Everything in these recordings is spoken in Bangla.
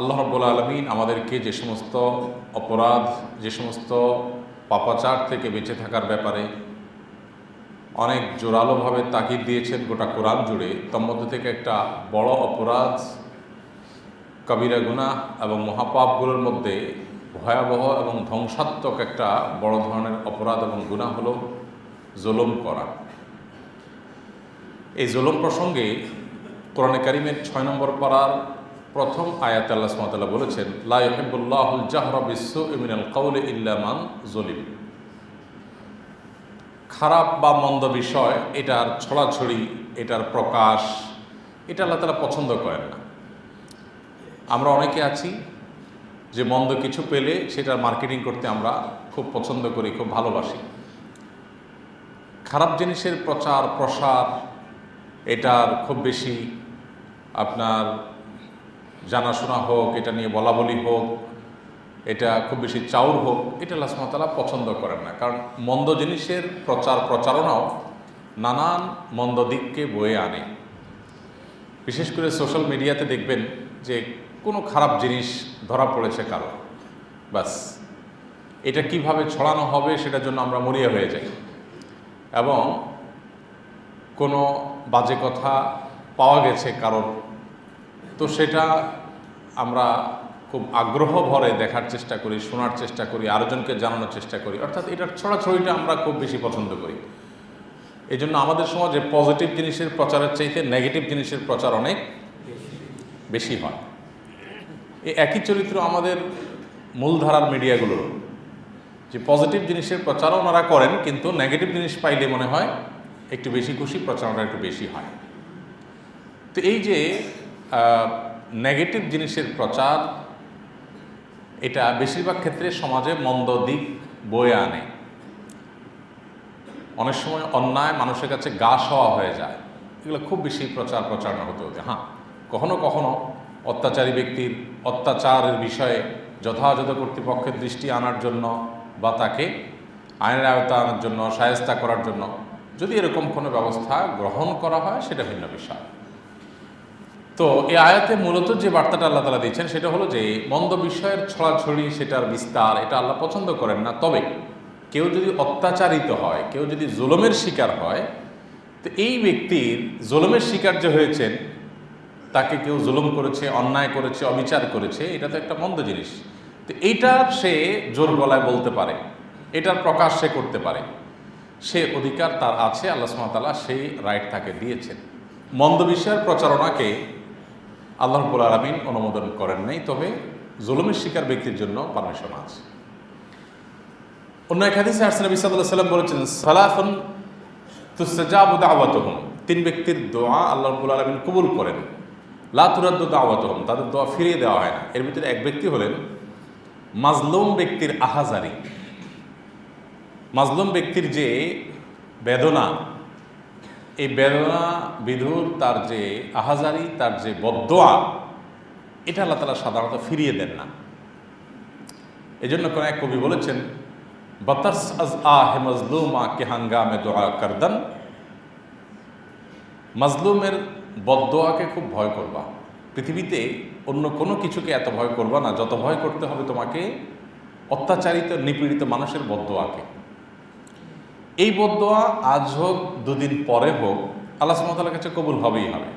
আল্লাহ রব্বুল আলমিন আমাদেরকে যে সমস্ত অপরাধ, যে সমস্ত পাপাচার থেকে বেঁচে থাকার ব্যাপারে অনেক জোরালোভাবে তাকিদ দিয়েছেন গোটা কোরআন জুড়ে। তার মধ্যে থেকে একটা বড় অপরাধ, কবিরা গুনাহ এবং মহাপাপগুলোর মধ্যে ভয়াবহ এবং ধ্বংসাত্মক একটা বড় ধরনের অপরাধ এবং গুনাহ হলো জুলুম করা। এই জুলুম প্রসঙ্গে কোরআনে কারিমের ছয় নম্বর পাড়ার প্রথম আয়াত আল্লাহ সুমতাল্লাহ বলেছেন লাহিবুল্লাহুল জাহরা বিশ্ব ইমিনাল কাউলে ইল্লামান জলিম খারাপ বা মন্দ বিষয়, এটার ছড়াছড়ি, এটার প্রকাশ, এটা আল্লাহ তালা পছন্দ করেন না। আমরা অনেকে আছি যে মন্দ কিছু পেলে সেটার মার্কেটিং করতে আমরা খুব পছন্দ করি, খুব ভালোবাসি। খারাপ জিনিসের প্রচার, প্রসার, এটার খুব বেশি আপনার জানাশোনা হোক, এটা নিয়ে বলা বলি হোক, এটা খুব বেশি চাউর হোক, এটা আল্লাহ পছন্দ করেন না। কারণ মন্দ জিনিসের প্রচার প্রচারণাও নানান মন্দ দিককে বয়ে আনে। বিশেষ করে সোশ্যাল মিডিয়াতে দেখবেন যে কোনো খারাপ জিনিস ধরা পড়েছে কারও। বাস এটা কীভাবে ছড়ানো হবে সেটার জন্য আমরা মরিয়া হয়ে যাই। এবং কোনো বাজে কথা পাওয়া গেছে কারোর তো সেটা আমরা খুব আগ্রহ ভরে দেখার চেষ্টা করি, শোনার চেষ্টা করি, আরেকজনকে জানানোর চেষ্টা করি। অর্থাৎ এটার ছড়াছড়িটা আমরা খুব বেশি পছন্দ করি। এই জন্য আমাদের সমাজে পজিটিভ জিনিসের প্রচারের চাইতে নেগেটিভ জিনিসের প্রচার অনেক বেশি হয়। এই একই চরিত্র আমাদের মূলধারার মিডিয়াগুলোর। যে পজিটিভ জিনিসের প্রচারও ওনারা করেন, কিন্তু নেগেটিভ জিনিস পাইলে মনে হয় একটু বেশি খুশি প্রচারণা একটু বেশি হয়। তো এই যে নেগেটিভ জিনিসের প্রচার এটা বেশিরভাগ ক্ষেত্রে সমাজে মন্দ দিক বয়ে আনে। অনেক সময় অন্যায় মানুষের কাছে গা সওয়া হয়ে যায়। এগুলো খুব বেশি প্রচার প্রচারণা হতে হতে হ্যাঁ কখনো কখনো অত্যাচারী ব্যক্তির অত্যাচারের বিষয়ে যথাযথ কর্তৃপক্ষের দৃষ্টি আনার জন্য বা তাকে আইনের আয়তা আনার জন্য, সায়স্তা করার জন্য যদি এরকম কোনো ব্যবস্থা গ্রহণ করা হয়, সেটা ভিন্ন বিষয়। তো এই আয়াতে মূলত যে বার্তাটা আল্লাহ তালা দিচ্ছেন, সেটা হলো যে মন্দ বিষয়ের ছড়াছড়ি, সেটার বিস্তার, এটা আল্লাহ পছন্দ করেন না। তবে কেউ যদি অত্যাচারিত হয়, কেউ যদি জুলমের শিকার হয়, তো এই ব্যক্তির জুলমের শিকার যে হয়েছেন, তাকে কেউ জুলুম করেছে, অন্যায় করেছে, অবিচার করেছে, এটা তো একটা মন্দ জিনিস। তো এইটার সে জোর গলায় বলতে পারে, এটার প্রকাশ সে করতে পারে। সে অধিকার তার আছে, আল্লাহ সুমতাল্লাহ সেই রাইট তাকে দিয়েছেন। মন্দ বিষয়ের প্রচারণাকে আল্লাহ রব্বুল আলমিন অনুমোদন করেন নাই, তবে জুলুমের শিকার ব্যক্তির জন্য পারমিশন আছে। অন্য এক হাদিসে আরসাল নবী সাল্লাহ সাল্লাম বলেছেন, সালাফুন তুসাজাবু দাওয়াতহুম। তিন ব্যক্তির দোয়া আল্লাহ রব্বুল আলমিন কবুল করেন। লা তুরাদ্দু দাওয়াতহুম, তাদের দোয়া ফিরিয়ে দেওয়া হয় না। এর ভিতরে এক ব্যক্তি হলেন মাজলুম ব্যক্তির আহাজারি। মাজলুম ব্যক্তির যে বেদনা এই বেদনা বিধুর তার যে আহাজারি, তার যে বদোয়া, এটা আল্লাহ তালা সাধারণত ফিরিয়ে দেন না। এই জন্য কোনো এক কবি বলেছেন বতর্স আজ আ হে মজলুমা কে হাঙ্গামে দোয়া করদান। মজলুমের বদোয়াকে খুব ভয় করবা। পৃথিবীতে অন্য কোনো কিছুকে এত ভয় করবা না, যত ভয় করতে হবে তোমাকে অত্যাচারিত, নিপীড়িত মানুষের বদোয়াকে। এই বদোয়া আজ হোক, দুদিন পরে হোক, আল্লাহ সুমতালার কাছে কবুল হবেই হবে।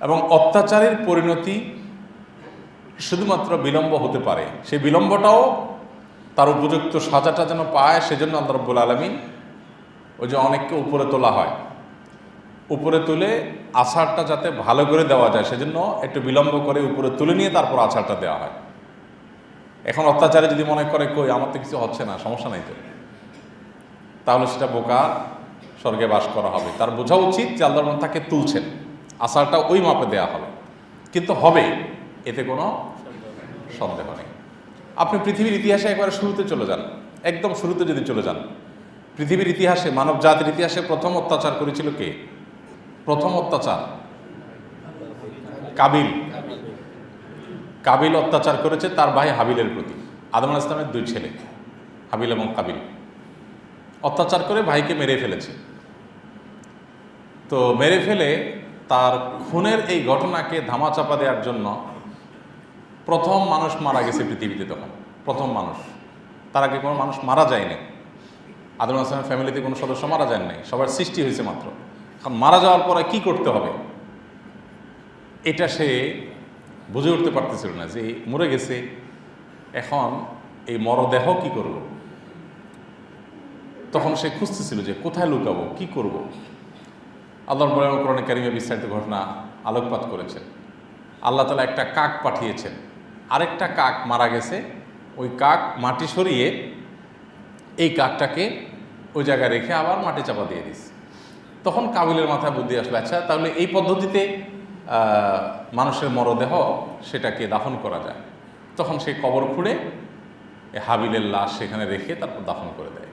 এবং অত্যাচারের পরিণতি শুধুমাত্র বিলম্ব হতে পারে। সেই বিলম্বটাও তার উপযুক্ত সাজাটা যেন পায়, সেজন্য আল্লাহ রব্বুল আলমী ওই যে অনেককে উপরে তোলা হয়। উপরে তুলে আছাড়টা যাতে ভালো করে দেওয়া যায়, সেজন্য একটু বিলম্ব করে উপরে তুলে নিয়ে তারপর আছাড়টা দেওয়া হয়। এখন অত্যাচারে যদি মনে করে, কই, আমার তো কিছু হচ্ছে না, সমস্যা নাই তো। তাহলে সেটা বোকা স্বর্গে বাস করা হবে। তার বোঝা উচিত যে আল্লাহ তাকে তুলছেন। আশাটা ওই মাপে দেয়া হবে। কিন্তু হবে, এতে কোনো সন্দেহ নেই। আপনি পৃথিবীর ইতিহাসে একবারে শুরুতে চলে যান। একদম শুরুতে যদি চলে যান। পৃথিবীর ইতিহাসে, মানব জাতির ইতিহাসে প্রথম অত্যাচার করেছিল কে? প্রথম অত্যাচার? কাবিল। কাবিল অত্যাচার করেছে তার ভাই হাবিলের প্রতি। আদম আল ইসলামের দুই ছেলে, হাবিল এবং কাবিল। অত্যাচার করে ভাইকে মেরে ফেলেছে। তো মেরে ফেলে তার খুনের এই ঘটনাকে ধামাচাপা দেওয়ার জন্য প্রথম মানুষ মারা গেছে পৃথিবীতে তখন, প্রথম মানুষ। তার আগে কোনো মানুষ মারা যায়নি। আদম আসলামের ফ্যামিলিতে কোনো সদস্য মারা যান নাই সবার সৃষ্টি হয়েছে মাত্র। এখন মারা যাওয়ার পরে কি করতে হবে? এটা সে বুঝে উঠতে পারতেছিল না যে মরে গেছে, এখন এই মরদেহ কি করব? তখন সে খুঁজতেছিল যে কোথায় লুকাবো, কি করব? আল্লাহর বলেন কোরআনে কারিমে বিস্তারিত ঘটনা আলোকপাত করেছেন আল্লাহ তালা একটা কাক পাঠিয়েছেন। আরেকটা কাক মারা গেছে। ওই কাক মাটি সরিয়ে এই কাকটাকে ওই জায়গায় রেখে আবার মাটি চাপা দিয়ে দিস তখন কাবিলের মাথায় বুদ্ধি আসলো আচ্ছা তাহলে এই পদ্ধতিতে মানুষের মরদেহ সেটাকে দাফন করা যায়। তখন সে কবর খুঁড়ে হাবিলের লাশ সেখানে রেখে তারপর দাফন করে দেয়।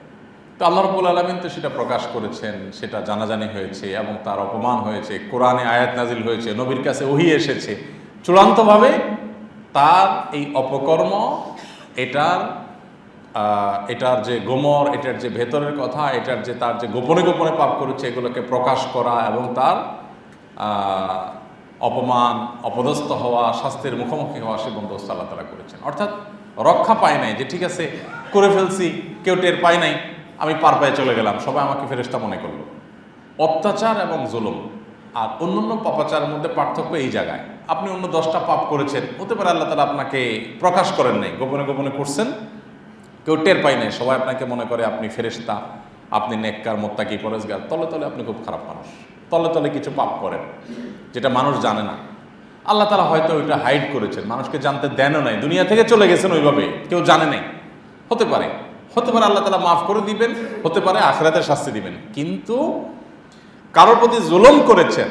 তো আল্লাহ রবুল আলমিন তো সেটা প্রকাশ করেছেন, সেটা জানাজানি হয়েছে এবং তার অপমান হয়েছে, কোরআনে আয়াত নাজিল হয়েছে, নবীর কাছে ওহি এসেছে। চূড়ান্তভাবে তার এই অপকর্ম, এটার এটার যে গোমর, এটার যে ভেতরের কথা, এটার যে তার যে গোপনে গোপনে পাপ করেছে, এগুলোকে প্রকাশ করা এবং তার অপমান, অপদস্থ হওয়া, শাস্তির মুখোমুখি হওয়া, সে বন্দোবস্ত আল্লাহ তালা করেছেন। অর্থাৎ রক্ষা পায় নাই যে, ঠিক আছে, করে ফেলছি, কেউ টের পায় নাই। আমি পার পায়ে চলে গেলাম, সবাই আমাকে ফেরেস্তা মনে করল। অত্যাচার এবং জুলুম। আর অন্যান্য পাপাচারের মধ্যে পার্থক্য এই জায়গায়। আপনি অন্য দশটা পাপ করেছেন, হতে পারে আল্লাহ তালা আপনাকে প্রকাশ করেন নাই, গোপনে গোপনে করছেন। কেউ টের পায় নাই, সবাই আপনাকে মনে করে আপনি ফেরেস্তা আপনি নেককার, মোত্তাকি, পরেশগার। তলে তলে আপনি খুব খারাপ মানুষ। তলে তলে কিছু পাপ করেন, যেটা মানুষ জানে না। আল্লাহ তালা হয়তো ওইটা হাইড করেছেন, মানুষকে জানতে দেনও নাই। দুনিয়া থেকে চলে গেছেন ওইভাবে, কেউ জানে নাই। হতে পারে। হতে পারে আল্লাহ তালা মাফ করে দিবেন, হতে পারে আখরাতের শাস্তি দিবেন। কিন্তু কারোর প্রতি জুলুম করেছেন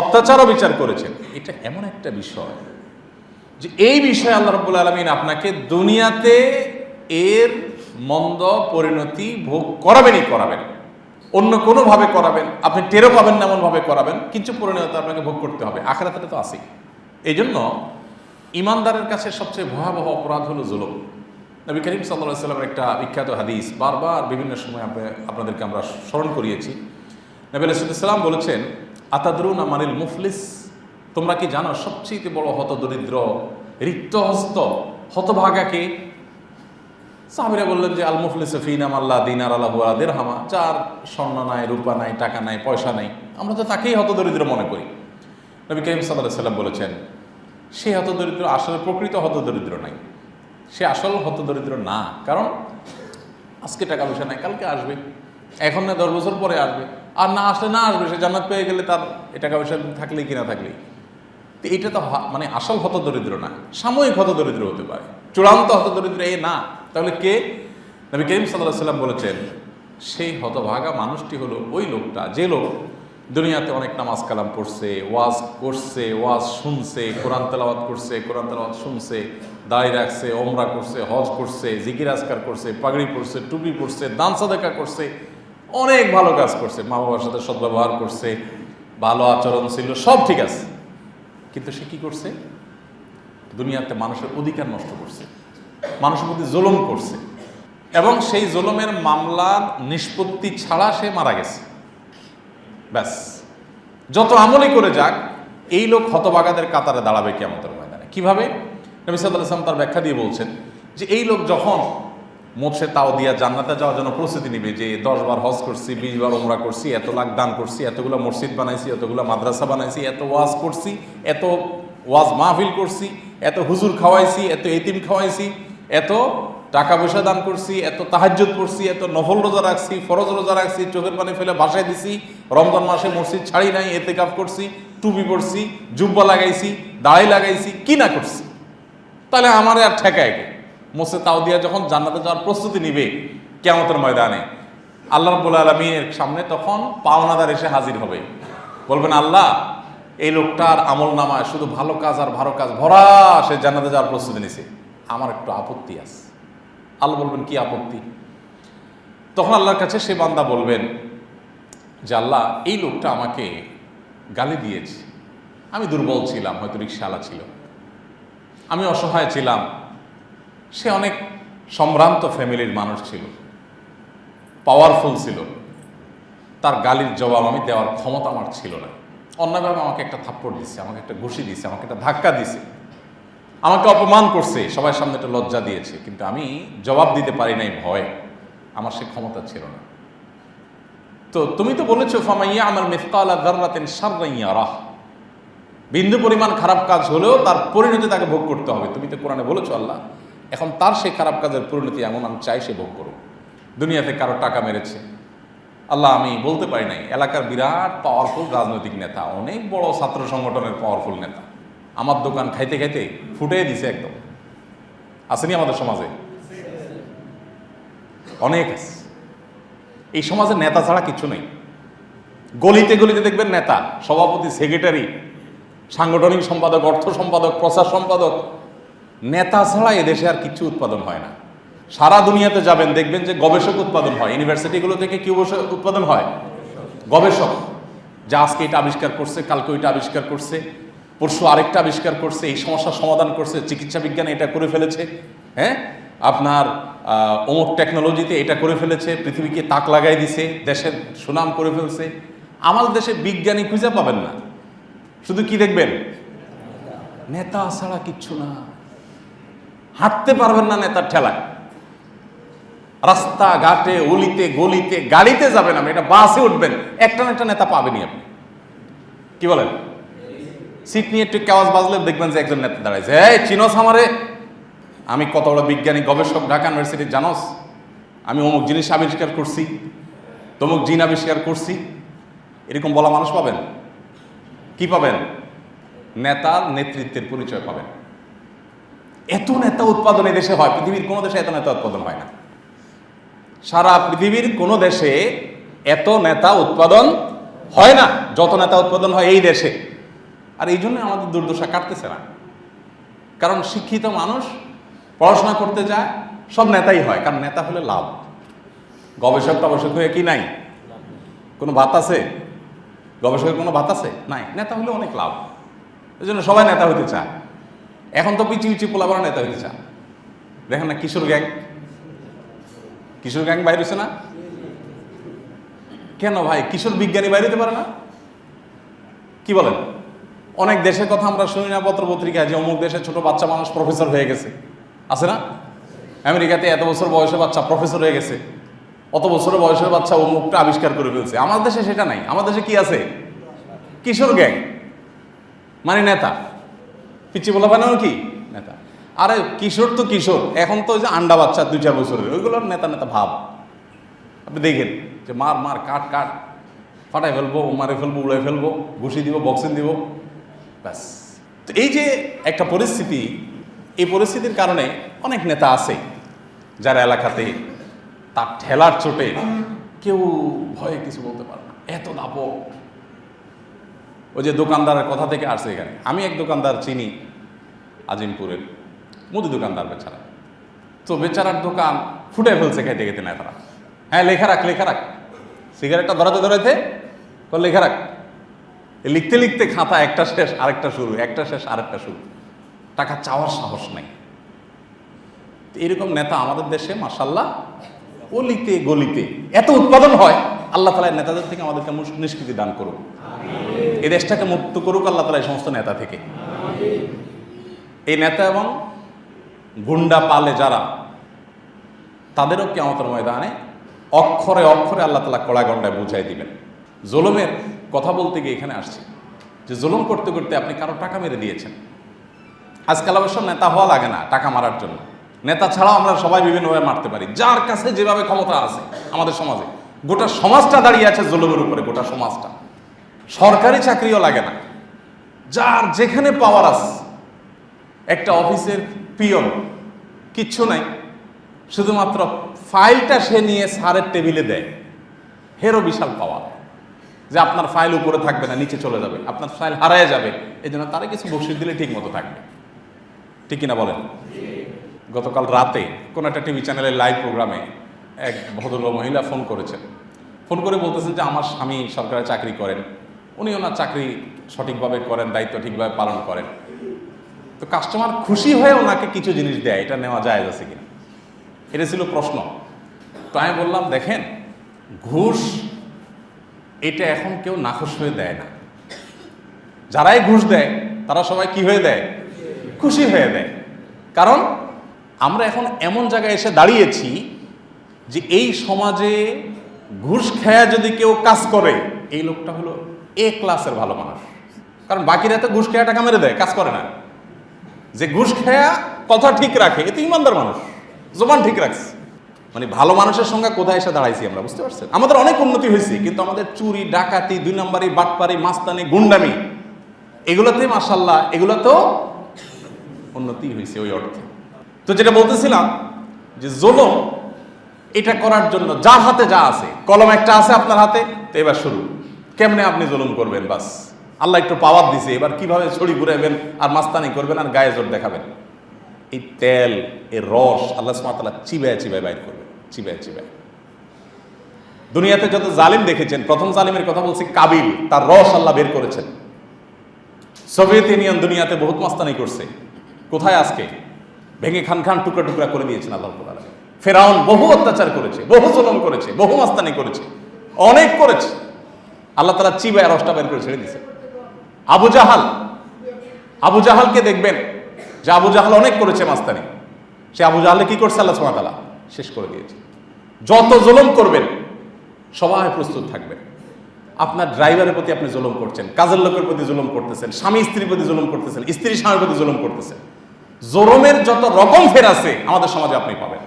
অত্যাচারও বিচার করেছেন, এটা এমন একটা বিষয় যে এই বিষয়ে আল্লাহ রব্বুল আলমিন আপনাকে দুনিয়াতে এর মন্দ পরিণতি ভোগ করাবেনই করাবেন। অন্য কোনোভাবে করাবেন, আপনি টেরও পাবেন না এমনভাবে করাবেন কিছু পরিণতি আপনাকে ভোগ করতে হবে আখেরাতে তো আসেই এই জন্য ইমানদারের কাছে সবচেয়ে ভয়াবহ অপরাধ হলো জুলুম। নবী করিম সাল্লাহ সাল্লামের একটা বিখ্যাত হাদিস, বারবার বিভিন্ন সময় আপনি- আপনাদেরকে আমরা স্মরণ করিয়েছি। নবী আলাইসাল্লাম বলেছেন, আতাদরুন আমানিল মুফলিস? তোমরা কি জানো সবচেয়ে বড় হত হতদরিদ্র, রিক্তহস্ত হতভাগাকে সাহাবিরা বললেন যে, আল মুফলিস ফিনাম আল্লাহ দিনার আল্লাহ দের হামা যার স্বর্ণ নাই, রূপা নাই, টাকা নাই, পয়সা নাই, আমরা তো তাকেই হতদরিদ্র মনে করি। নবী করিম সাল্লাহ সাল্লাম বলেছেন, সে হতদরিদ্র আসলে প্রকৃত হতদরিদ্র নাই। সে আসল হতদরিদ্র না। কারণ আজকে টাকা পয়সা নাই, কালকে আসবে। এখন না দশ বছর পরে আসবে। আর না আসলে না আসবে, সে জান্নাত পেয়ে গেলে তার টাকা পয়সা থাকলেই কি না থাকলেই। তো এটা তো মানে আসল হতদরিদ্র না। সাময়িক হতদরিদ্র হতে পারে। চূড়ান্ত হতদরিদ্র এ না। তাহলে কে? নবী করিম সাল্লাহ সাল্লাম বলেছেন, সেই হতভাগা মানুষটি হলো ওই লোকটা, যে লোক দুনিয়াতে অনেক নামাজ কালাম পড়ছে, ওয়াজ করছে, ওয়াজ শুনছে, কোরআন তেলাওয়াত করছে, কোরআন তেলাওয়াত শুনছে দায় রাখছে, ওমরা করছে, হজ করছে, জিকির আজকার করছে, পাগড়ি পড়ছে টুপি পড়ছে দান সাদাকা করছে, অনেক ভালো কাজ করছে মা বাবার সাথে সদ্ব্যবহার করছে, ভালো আচরণ ছিল, সব ঠিক আছে। কিন্তু সে কি করছে? দুনিয়াতে মানুষের অধিকার নষ্ট করছে, মানুষের প্রতি জুলুম করছে, এবং সেই জুলুমের মামলার নিষ্পত্তি ছাড়া সে মারা গেছে। ব্যাস। যত আমলই করে যাক, এই লোক হতবাগাদের কাতারে দাঁড়াবে কেমতের ময়দানে। কীভাবে? নবী সাল্লাহ আসলাম তার ব্যাখ্যা দিয়ে বলছেন যে এই লোক যখন মোছে তাও দিয়া জান্নাতে যাওয়ার জন্য প্রস্তুতি নিবে যে দশ বার হজ করছি, বিশ বার ওমরা করছি, এত লাখ দান করছি, এতগুলো মসজিদ বানাইছি, এতগুলো মাদ্রাসা বানাইছি, এত ওয়াজ করছি, এত ওয়াজ মাহফিল করছি, এত হুজুর খাওয়াইছি, এত এতিম খাওয়াইছি, এত টাকা পয়সা দান করছি, এত তাহাজ্জুদ করছি এত নফল রোজা রাখছি, ফরজ রোজা রাখছি, চোখের পানি ফেলে বাসায় দিছি, রমজান মাসে মসজিদ ছাড়ি নাই এতে কাপ করছি, টুপি পড়ছি জুব্বা লাগাইছি, দাড়ি লাগাইছি, কি না করছি? তাহলে আমার আর ঠেকায় কে? তাও দিয়া যখন জান্নাতে যাওয়ার প্রস্তুতি নিবে কেমতের ময়দানে, আল্লাহ রব্বুল আলমীর সামনে তখন পাওনাদার এসে হাজির হবে। বলবেন, আল্লাহ, এই লোকটার আমল নামায় শুধু ভালো কাজ আর ভালো কাজ ভরা, সে জান্নাতে যাওয়ার প্রস্তুতি নিছে। আমার একটু আপত্তি আছে। আল্লাহ বলবেন, কি আপত্তি? তখন আল্লাহর কাছে সে বান্দা বলবেন যে, আল্লাহ, এই লোকটা আমাকে গালি দিয়েছে। আমি দুর্বল ছিলাম, হয়তো রিক্সাওয়ালা ছিল। আমি অসহায় ছিলাম। সে অনেক সম্ভ্রান্ত ফ্যামিলির মানুষ ছিল। পাওয়ারফুল ছিল। তার গালির জবাব আমি দেওয়ার ক্ষমতা আমার ছিল না। অন্যভাবে আমাকে একটা থাপ্পড় দিছে, আমাকে একটা ঘুষি দিছে, আমাকে একটা ধাক্কা দিছে। আমাকে অপমান করছে সবার সামনে একটা লজ্জা দিয়েছে, কিন্তু আমি জবাব দিতে পারি নাই ভয়। আমার সে ক্ষমতা ছিল না। তো তুমি তো বলেছ, ফামাইয়া আমার মিসকালা দাররাতেন সাররাইয়া রাহ বিন্দু পরিমাণ খারাপ কাজ হলেও তার পরিণতি তাকে ভোগ করতে হবে। তুমি তো কোরআনে বলেছ, আল্লাহ, এখন তার সেই খারাপ কাজের পরিণতি এমন, আমি চাই সে ভোগ করুক। দুনিয়াতে কারও টাকা মেরেছে। আল্লাহ, আমি বলতে পারি নাই, এলাকার বিরাট পাওয়ারফুল রাজনৈতিক নেতা, অনেক বড় ছাত্র সংগঠনের পাওয়ারফুল নেতা। আমার দোকান খাইতে খাইতে ফুটে দিছে একদম। আসেনি আমাদের সমাজে? অনেক আছে। এই সমাজে নেতা ছাড়া কিছু নেই। গলিতে গলিতে দেখবেন নেতা, সভাপতি সেক্রেটারি সাংগঠনিক সম্পাদক, অর্থ সম্পাদক, প্রচার সম্পাদক, নেতা ছাড়া এদেশে আর কিছু উৎপাদন হয় না। সারা দুনিয়াতে যাবেন, দেখবেন যে গবেষক উৎপাদন হয়। ইউনিভার্সিটিগুলো থেকে কি উৎপাদন হয়? গবেষক। যা আজকে এটা আবিষ্কার করছে, কালকে ওইটা আবিষ্কার করছে। পরশু আরেকটা আবিষ্কার করছে, এই সমস্যার সমাধান করছে, চিকিৎসা বিজ্ঞানে এটা করে ফেলেছে হ্যাঁ? আপনার অমুক টেকনোলজিতে এটা করে ফেলেছে, পৃথিবীকে তাক লাগাই দিছে, দেশের সুনাম করে ফেলছে। আমাদের দেশে বিজ্ঞানী খুঁজে পাবেন না। শুধু কি দেখবেন? নেতা ছাড়া কিচ্ছু না। হাঁটতে পারবেন না নেতার ঠেলায়। রাস্তা ঘাটে অলিতে, গলিতে, গাড়িতে যাবেন আপনি, এটা বাসে উঠবেন, একটা না একটা নেতা পাবেনই আপনি। কি বলেন? সিট নিয়ে একটু কেওয়াজ বাজলে দেখবেন যে একজন নেতা দাঁড়াইছে। এই, চিনস আমারে? আমি কত বড় বিজ্ঞানী, গবেষক, ঢাকা ইউনিভার্সিটি জানোস? আমি অমুক জিনিস আবিষ্কার করছি, তমুক জিন আবিষ্কার করছি। এরকম বলা মানুষ পাবেন? কি পাবেন? নেতার নেতৃত্বের পরিচয় পাবেন। এত নেতা উৎপাদন দেশে হয়, পৃথিবীর কোনো দেশে এত নেতা উৎপাদন হয় না। সারা পৃথিবীর কোনো দেশে এত নেতা উৎপাদন হয় না। যত নেতা উৎপাদন হয় এই দেশে। আর এই জন্য আমাদের দুর্দশা কাটতেছে না। কারণ শিক্ষিত মানুষ পড়াশোনা করতে যায়, সব নেতাই হয়, কারণ নেতা হলে লাভ। গবেষক টবেষক হয়ে কি নাই? কোনো ভাত আছে? গবেষকের কোনো ভাত আছে? নাই। নেতা হলে অনেক লাভ। এই জন্য সবাই নেতা হতে চায়। এখন তো পিচি পিচি পোলাপারা নেতা হতে চায়। দেখেন না, কিশোর গ্যাং। কিশোর গ্যাং বাইর হয়েছে না? কেন ভাই? কিশোর বিজ্ঞানী বাইরে হতে পারে না? কি বলেন? অনেক দেশের কথা আমরা শুনি না পত্র পত্রিকায় যে অমুক দেশে ছোট বাচ্চা মানুষ প্রফেসর হয়ে গেছে। আছে না? আমেরিকাতে এত বছর বয়সের বাচ্চা প্রফেসর হয়ে গেছে। অত বছর বয়সের বাচ্চা অমুকটা আবিষ্কার করে ফেলছে। আমার দেশে সেটা নাই। আমার দেশে কি আছে? কিশোর গ্যাং। মানে নেতা। পিচি বলা বানানো কি? নেতা। আরে কিশোর তো কিশোর। এখন তো ওই যে আন্ডা বাচ্চা দুই চার বছরের। ওইগুলোর নেতা নেতা ভাব। আপনি দেখেন যে মার মার কাট কাট। ফাটাই ফেলব, মারে ফেলব উড়াই ফেলব, ঘুষি দিব বক্সিং দিব। ব্যাস। তো এই যে একটা পরিস্থিতি, এই পরিস্থিতির কারণে অনেক নেতা আছে যারা এলাকাতে তার ঠেলার চোটে কেউ ভয়ে কিছু বলতে পারে না। এত দাপক ওই যে দোকানদারের কথা থেকে আসছে এখানে। আমি এক দোকানদার চিনি, আজিমপুরের। মুদি দোকানদার বেচারা। তো বেচারার দোকান ফুটে ফেলছে খেতে খেতে না তারা হ্যাঁ লেখা রাখ লেখা রাখ। সিগারেটটা ধরাতে ধরাতে লেখা রাখ। লিখতে লিখতে খাতা, একটা শেষ, আরেকটা শুরু, একটা শেষ, আরেকটা শুরু। টাকা চাওয়ার সাহস নাই। এরকম নেতা আমাদের দেশে মাসাল্লাহ অলিতে, গলিতে এত উৎপাদন হয়, আল্লাহ তালা নেতাদের থেকে আমাদেরকে নিষ্কৃতি দান করুক। এ দেশটাকে মুক্ত করুক আল্লাহ তালা এই সমস্ত নেতা থেকে। এই নেতা এবং গুন্ডা পালে যারা, তাদেরও কেমতের ময়দানে অক্ষরে অক্ষরে আল্লাহ তালা কড়া গন্ডায় বুঝাই দিবেন। জোলমের কথা বলতে গিয়ে এখানে আসছে। যে জুলুম করতে করতে আপনি কারও টাকা মেরে দিয়েছেন। আজকাল অবশ্য নেতা হওয়া লাগে না টাকা মারার জন্য। নেতা ছাড়াও আমরা সবাই বিভিন্নভাবে মারতে পারি। যার কাছে যেভাবে ক্ষমতা আছে আমাদের সমাজে। গোটা সমাজটা দাঁড়িয়ে আছে জুলুমের উপরে, গোটা সমাজটা। সরকারি চাকরিও লাগে না। যার যেখানে পাওয়ার আছে। একটা অফিসের পিয়ন, কিচ্ছু নাই। শুধুমাত্র ফাইলটা সে নিয়ে সারের টেবিলে দেয়। হেরও বিশাল পাওয়ার যে আপনার ফাইল উপরে থাকবে না, নিচে চলে যাবে। আপনার ফাইল হারায় যাবে। এই জন্য তারা কিছু বসিয়ে দিলে ঠিক মতো থাকবে। ঠিক কিনা বলেন? গতকাল রাতে কোনো একটা টিভি চ্যানেলের লাইভ প্রোগ্রামে এক ভদ্র মহিলা ফোন করেছেন। ফোন করে বলতেছেন যে, আমার স্বামী সরকারি চাকরি করেন। উনি ওনার চাকরি সঠিকভাবে করেন, দায়িত্ব ঠিকভাবে পালন করেন। তো কাস্টমার খুশি হয়ে ওনাকে কিছু জিনিস দেয়, এটা নেওয়া যায় আছে কিনা? এটা ছিল প্রশ্ন। তো আমি বললাম, দেখেন, ঘুষ এটা এখন কেউ নাখোশ হয়ে দেয় না। যারাই ঘুষ দেয়, তারা সবাই কি হয়ে দেয়? খুশি হয়ে দেয়। কারণ আমরা এখন এমন জায়গায় এসে দাঁড়িয়েছি যে এই সমাজে ঘুষ খেয়া যদি কেউ কাজ করে, এই লোকটা হলো এ ক্লাসের ভালো মানুষ। কারণ বাকিরা তো ঘুষ খেয়া টাকা মেরে দেয়, কাজ করে না। যে ঘুষ খেয়া কথা ঠিক রাখে, এ তো ইমানদার মানুষ। জবান ঠিক রাখছে। মানে ভালো মানুষের সঙ্গে কোথায় এসে দাঁড়াইছি আমরা, বুঝতে পারছেন? আমাদের অনেক উন্নতি হয়েছে, কিন্তু আমাদের চুরি, ডাকাতি, দুই নম্বরই বাটপারি, মাস্তানি, গুন্ডামি, এগুলোতে মাসাল্লাহ এগুলো তো উন্নতি হয়েছে ওই অর্থে। তো যেটা বলতেছিলাম যে জোলম, এটা করার জন্য যার হাতে যা আছে, কলম একটা আছে আপনার হাতে, তো এবার শুরু। কেমনে আপনি জুলুম করবেন, বাস? আল্লাহ একটু পাওয়ার দিছে, এবার কীভাবে ছড়ি ঘুরাইবেন আর মাস্তানি করবেন আর গায়ে জোর দেখাবেন? এই তেল এর রস, আল্লাহ সুমাতাল্লাহ চিবায় চিবায় বাইর করবে। চিবায় চিবায় দুনিয়াতে যত জালিম দেখেছেন, প্রথম জালিমের কথা বলছি কাবিল, তার রস আল্লাহ বের করেছেন। সোভিয়েত ইউনিয়ন দুনিয়াতে বহুত মাস্তানি করছে। কোথায় আজকে? ভেঙে খান খান টুকরা টুকরা করে দিয়েছেন আল্লাহ ফেরাউন বহু অত্যাচার করেছে, বহু জুলুম করেছে, বহু মাস্তানি করেছে, অনেক করেছে। আল্লাহ তালা চিবায় রসটা বের করে ছেড়ে দিয়েছে। আবু জাহাল, আবু জাহালকে দেখবেন যে আবু জাহাল অনেক করেছে মাস্তানি। সে আবু জাহালে কি করছে আল্লাহ তাআলা? শেষ করে দিয়েছে। যত জুলুম করবেন, সবাই প্রস্তুত থাকবেন আপনার ড্রাইভারের প্রতি আপনি জুলুম করছেন, কাজের লোকের প্রতি জুলুম করতেছেন, স্বামী স্ত্রীর প্রতি জুলুম করতেছেন, স্ত্রী স্বামীর প্রতি জুলুম করতেছেন। জোরমের যত রকম ফের আছে, আমাদের সমাজে আপনি পাবেন।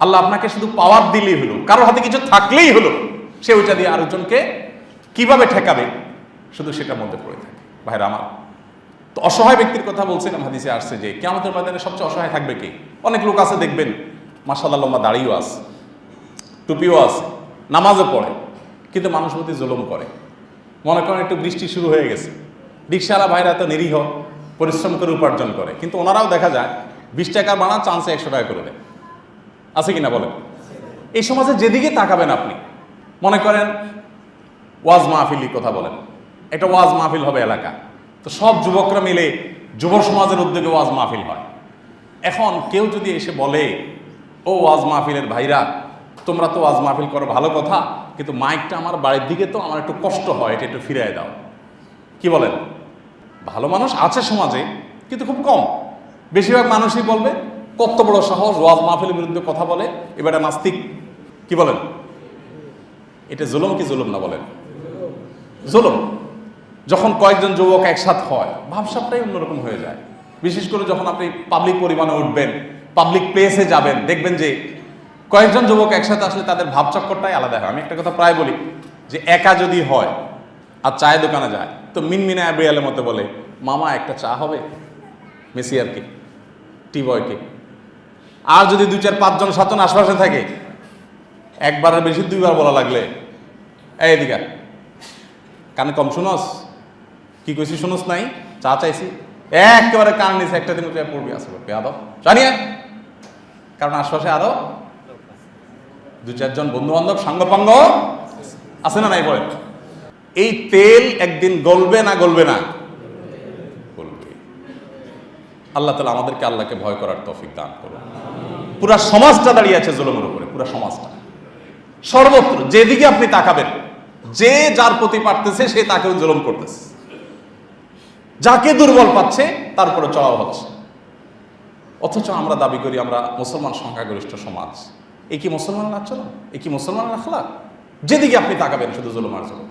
আল্লাহ আপনাকে শুধু পাওয়ার দিলেই হলো, কারোর হাতে কিছু থাকলেই হলো, সে ওইটা দিয়ে আরেকজনকে কীভাবে ঠেকাবে, শুধু সেটার মধ্যে পড়ে থাকে। ভাইরা আমার, তো অসহায় ব্যক্তির কথা বলছিলাম, হাদিসে আসছে যে কেমতের ময়দানে সবচেয়ে অসহায় থাকবে কে? অনেক লোক আছে দেখবেন মাসাল্লাহ লম্বা দাড়িও আছে, টুপিও আছে, নামাজও পড়ে, কিন্তু মানুষ প্রতি জুলুম করে। মনে করেন একটু বৃষ্টি শুরু হয়ে গেছে রিক্সাওয়ালা ভাইরা তো নিরীহ, পরিশ্রম করে উপার্জন করে, কিন্তু ওনারাও দেখা যায় বিশ টাকা বানা চান্সে একশো টাকা করে দেয়। আছে কিনা বলেন? এই সমাজে যেদিকে তাকাবেন আপনি, মনে করেন ওয়াজ মাহফিলি কথা বলেন, একটা ওয়াজ মাহফিল হবে এলাকা, তো সব যুবকরা মিলে যুব সমাজের উদ্যোগে ওয়াজ মাহফিল হয়। এখন কেউ যদি এসে বলে ও ওয়াজ মাহফিলের ভাইরা, তোমরা তো ওয়াজ মাহফিল করো, ভালো কথা, কিন্তু মাইকটা আমার বাড়ির দিকে তো আমার একটু কষ্ট হয়, এটা একটু ফিরিয়ে দাও। কি বলেন? ভালো মানুষ আছে সমাজে, কিন্তু খুব কম। বেশিরভাগ মানুষই বলবে, কত বড় সাহস, ওয়াজ মাহফিলের বিরুদ্ধে কথা বলে, এবারে নাস্তিক। কি বলেন? এটা জুলুম কি জুলুম না বলেন? জুলুম। যখন কয়েকজন যুবক একসাথ হয়, ভাবসাবটাই অন্যরকম হয়ে যায়। বিশেষ করে যখন আপনি পাবলিক পরিমাণে উঠবেন পাবলিক প্লেসে যাবেন, দেখবেন যে কয়েকজন যুবক একসাথে আসলে তাদের ভাবচক্করটাই আলাদা হয়। আমি একটা কথা প্রায় বলি যে একা যদি হয় আর চায়ের দোকানে যায়, তো মিনমিনে অ্যাব্রিয়ালের মতো বলে, মামা, একটা চা হবে? মেসি আর কি টি বয়কে আর যদি দুই চার পাঁচজন সাতজন আশপাশে থাকে একবারের বেশি দুইবার বলা লাগলে, এই এদিকে। কানে কম শুনস? কি কইছি শুনস নাই? চা চাইছি। একেবারে কান নিছে একটা দিন উঠে পড়বি আসবে পেয়াদব জানিয়া? কারণ আশপাশে আরও দু চারজন বন্ধু বান্ধব সাঙ্গপাঙ্গ আছে না নাই বলেন এই তেল একদিন গলবে না গলবে না? গলবে। আল্লাহ তালা আমাদেরকে আল্লাহকে ভয় করার তফিক দান করুন। পুরা সমাজটা দাঁড়িয়ে আছে জুলুমের উপরে, পুরা সমাজটা। সর্বত্র, যেদিকে আপনি তাকাবেন, যে যার প্রতি পারতেছে, সে তাকেও জুলুম করতেছে। যাকে দুর্বল পাচ্ছে, তারপরে চড়াও হচ্ছে। অথচ আমরা দাবি করি আমরা মুসলমান সংখ্যাগরিষ্ঠ সমাজ। এ কি মুসলমান আচরণ? এ কি মুসলমান আখলা যেদিকে আপনি তাকাবেন, শুধু জুলুম আর জুলুম।